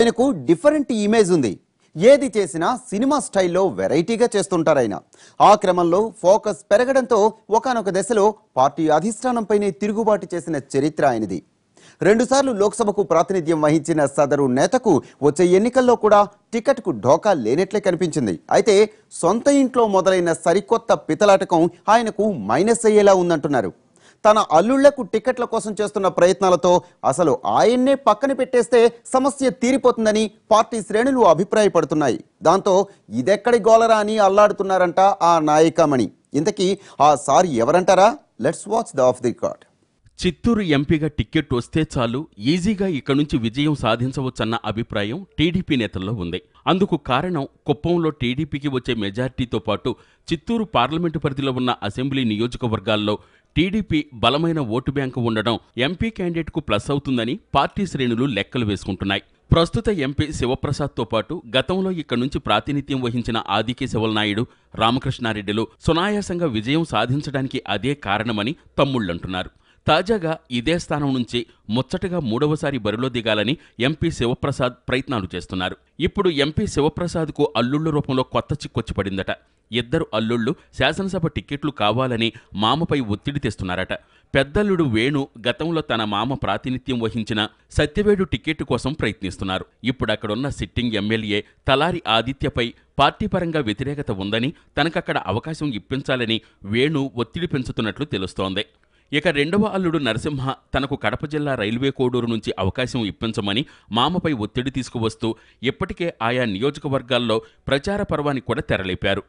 ఆయనకు different image ఉంది. ఏది చేసినా సినిమా స్టైల్లో వెరైటీగా చేస్తుంటారు ఆయన. ఆ క్రమంలో ఫోకస్ పెరగడంతో ఒకానొక దశలో పార్టీ అధిష్టానంపైనే తిరుగుబాటు చేసిన చరిత్ర ఆయనది. రెండుసార్లు లోక్సభకు ప్రాతినిధ్యం వహించిన సదరు నేతకు వచ్చే ఎన్నికల్లో కూడా టికెట్కు ఢోకా లేనట్లే కనిపించింది. అయితే సొంత ఇంట్లో మొదలైన సరికొత్త పితలాటకం ఆయనకు మైనస్ అయ్యేలా ఉందంటున్నారు. తన అల్లుళ్ళకు టికెట్ల కోసం చేస్తున్న ప్రయత్నాలతో అసలు ఆయన్నే పక్కన పెట్టేస్తే సమస్య తీరిపోతుందని పార్టీ శ్రేణులు అభిప్రాయపడుతున్నాయి. దాంతో ఇదెక్కడి గోలరా అని అల్లాడుతున్నారంట ఆ నాయకమణి. ఇంతకీ ఆ సారి ఎవరంటారా? Let's watch the off the record Chittoor ఎంపీగా టిక్కెట్ వస్తే చాలు ఈజీగా ఇక్కడి నుంచి విజయం సాధించవచ్చన్న అభిప్రాయం టీడీపీ నేతల్లో ఉంది. అందుకు కారణం కుప్పంలో టీడీపీకి వచ్చే మెజార్టీతో పాటు చిత్తూరు పార్లమెంటు పరిధిలో ఉన్న అసెంబ్లీ నియోజకవర్గాల్లో టీడీపీ బలమైన ఓటు బ్యాంకు ఉండడం ఎంపీ క్యాండిడేట్కు ప్లస్ అవుతుందని పార్టీ శ్రేణులు లెక్కలు వేసుకుంటున్నాయి. ప్రస్తుత ఎంపీ శివప్రసాద్తో పాటు గతంలో ఇక్కడి నుంచి ప్రాతినిధ్యం వహించిన ఆదికేశవల నాయుడు రామకృష్ణారెడ్డిలు సునాయాసంగా విజయం సాధించడానికి అదే కారణమని తమ్ముళ్ళంటున్నారు తాజాగా ఇదే స్థానం నుంచి ముచ్చటగా మూడవసారి బరిలో దిగాలని ఎంపీ శివప్రసాద్ ప్రయత్నాలు చేస్తున్నారు. ఇప్పుడు ఎంపీ శివప్రసాద్కు అల్లుళ్ళ రూపంలో కొత్త చిక్కొచ్చి పడిందట. ఇద్దరు అల్లుళ్ళు శాసనసభ టిక్కెట్లు కావాలని మామపై ఒత్తిడి తెస్తున్నారట. పెద్దల్లుడు వేణు గతంలో తన మామ ప్రాతినిధ్యం వహించిన సత్యవేడు టిక్కెట్టు కోసం ప్రయత్నిస్తున్నారు. ఇప్పుడు అక్కడున్న సిట్టింగ్ ఎమ్మెల్యే తలారి ఆదిత్యపై పార్టీ పరంగా వ్యతిరేకత ఉందని తనకక్కడ అవకాశం ఇప్పించాలని వేణు ఒత్తిడి పెంచుతున్నట్లు తెలుస్తోంది. ఇక రెండవ అల్లుడు నరసింహ తనకు కడప జిల్లా రైల్వే కోడూరు నుంచి అవకాశం ఇప్పించమని మామపై ఒత్తిడి తీసుకువస్తూ ఇప్పటికే ఆయా నియోజకవర్గాల్లో ప్రచార పర్వాన్ని కూడా తెరలేపారు.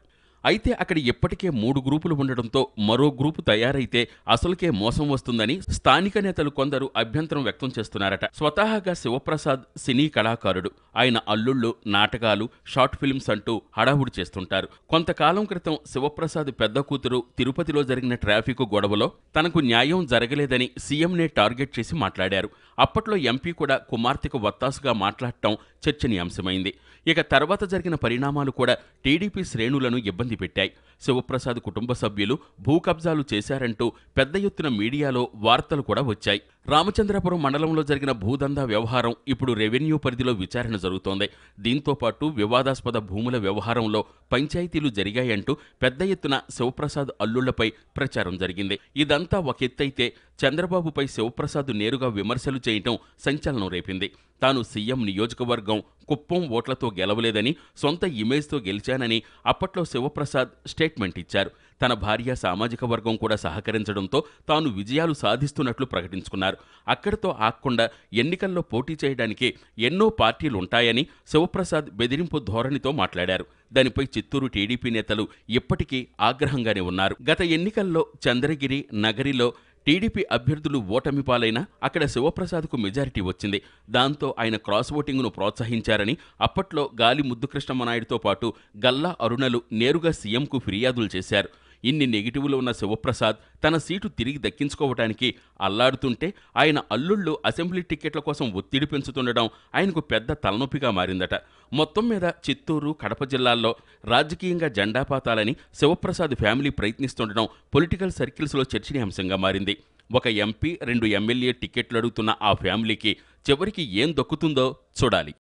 అయితే అక్కడ ఇప్పటికే మూడు గ్రూపులు ఉండడంతో మరో గ్రూపు తయారైతే అసలుకే మోసం వస్తుందని స్థానిక నేతలు కొందరు అభ్యంతరం వ్యక్తం చేస్తున్నారట. స్వతహాగా శివప్రసాద్ సినీ కళాకారుడు. ఆయన అల్లుళ్ళు నాటకాలు షార్ట్ ఫిల్మ్స్ అంటూ హడావుడి చేస్తుంటారు. కొంతకాలం క్రితం శివప్రసాద్ పెద్ద కూతురు తిరుపతిలో జరిగిన ట్రాఫిక్ గొడవలో తనకు న్యాయం జరగలేదని సీఎంనే టార్గెట్ చేసి మాట్లాడారు. అప్పట్లో ఎంపీ కూడా కుమార్తెకు వత్తాసుగా మాట్లాడటం చర్చనీయాంశమైంది. ఇక తర్వాత జరిగిన పరిణామాలు కూడా టీడీపీ శ్రేణులను ఇబ్బంది పెట్టాయి. శివప్రసాద్ కుటుంబ సభ్యులు భూ కబ్జాలు చేశారంటూ పెద్ద ఎత్తున మీడియాలో వార్తలు కూడా వచ్చాయి. రామచంద్రపురం మండలంలో జరిగిన భూదందా వ్యవహారం ఇప్పుడు రెవెన్యూ పరిధిలో విచారణ జరుగుతోంది. దీంతో పాటు వివాదాస్పద భూముల వ్యవహారంలో పంచాయతీలు జరిగాయంటూ పెద్ద ఎత్తున శివప్రసాద్ అల్లుళ్ళపై ప్రచారం జరిగింది. ఇదంతా ఒక ఎత్తైతే చంద్రబాబుపై శివప్రసాద్ నేరుగా విమర్శలు చేయటం సంచలనం రేపింది. తాను సీఎం నియోజకవర్గం కుప్పం ఓట్లతో గెలవలేదని సొంత ఇమేజ్తో గెలిచానని అప్పట్లో శివప్రసాద్ స్టేట్మెంట్ ఇచ్చారు. తన భార్య సామాజిక వర్గం కూడా సహకరించడంతో తాను విజయాలు సాధిస్తున్నట్లు ప్రకటించుకున్నారు. అక్కడితో ఆగకుండా ఎన్నికల్లో పోటీ చేయడానికి ఎన్నో పార్టీలు ఉంటాయని శివప్రసాద్ బెదిరింపు ధోరణితో మాట్లాడారు. దానిపై చిత్తూరు టీడీపీ నేతలు ఇప్పటికీ ఆగ్రహంగానే ఉన్నారు. గత ఎన్నికల్లో చంద్రగిరి నగరిలో టీడీపీ అభ్యర్థులు ఓటమి పాలైనా అక్కడ శివప్రసాద్కు మెజారిటీ వచ్చింది. దాంతో ఆయన క్రాస్ ఓటింగ్ను ప్రోత్సహించారని అప్పట్లో గాలి ముద్దుకృష్ణమనాయుడితో పాటు గల్లా అరుణలు నేరుగా సీఎంకు ఫిర్యాదులు చేశారు. ఇన్ని నెగిటివ్లు ఉన్న శివప్రసాద్ తన సీటు తిరిగి దక్కించుకోవటానికి అల్లాడుతుంటే ఆయన అల్లుళ్ళు అసెంబ్లీ టిక్కెట్ల కోసం ఒత్తిడి పెంచుతుండడం ఆయనకు పెద్ద తలనొప్పిగా మారిందట. మొత్తం మీద చిత్తూరు కడప జిల్లాల్లో రాజకీయంగా జెండాపాతాలని శివప్రసాద్ ఫ్యామిలీ ప్రయత్నిస్తుండడం పొలిటికల్ సర్కిల్స్లో చర్చనీయాంశంగా మారింది. ఒక ఎంపీ రెండు ఎమ్మెల్యే టిక్కెట్లు అడుగుతున్న ఆ ఫ్యామిలీకి చివరికి ఏం దక్కుతుందో చూడాలి.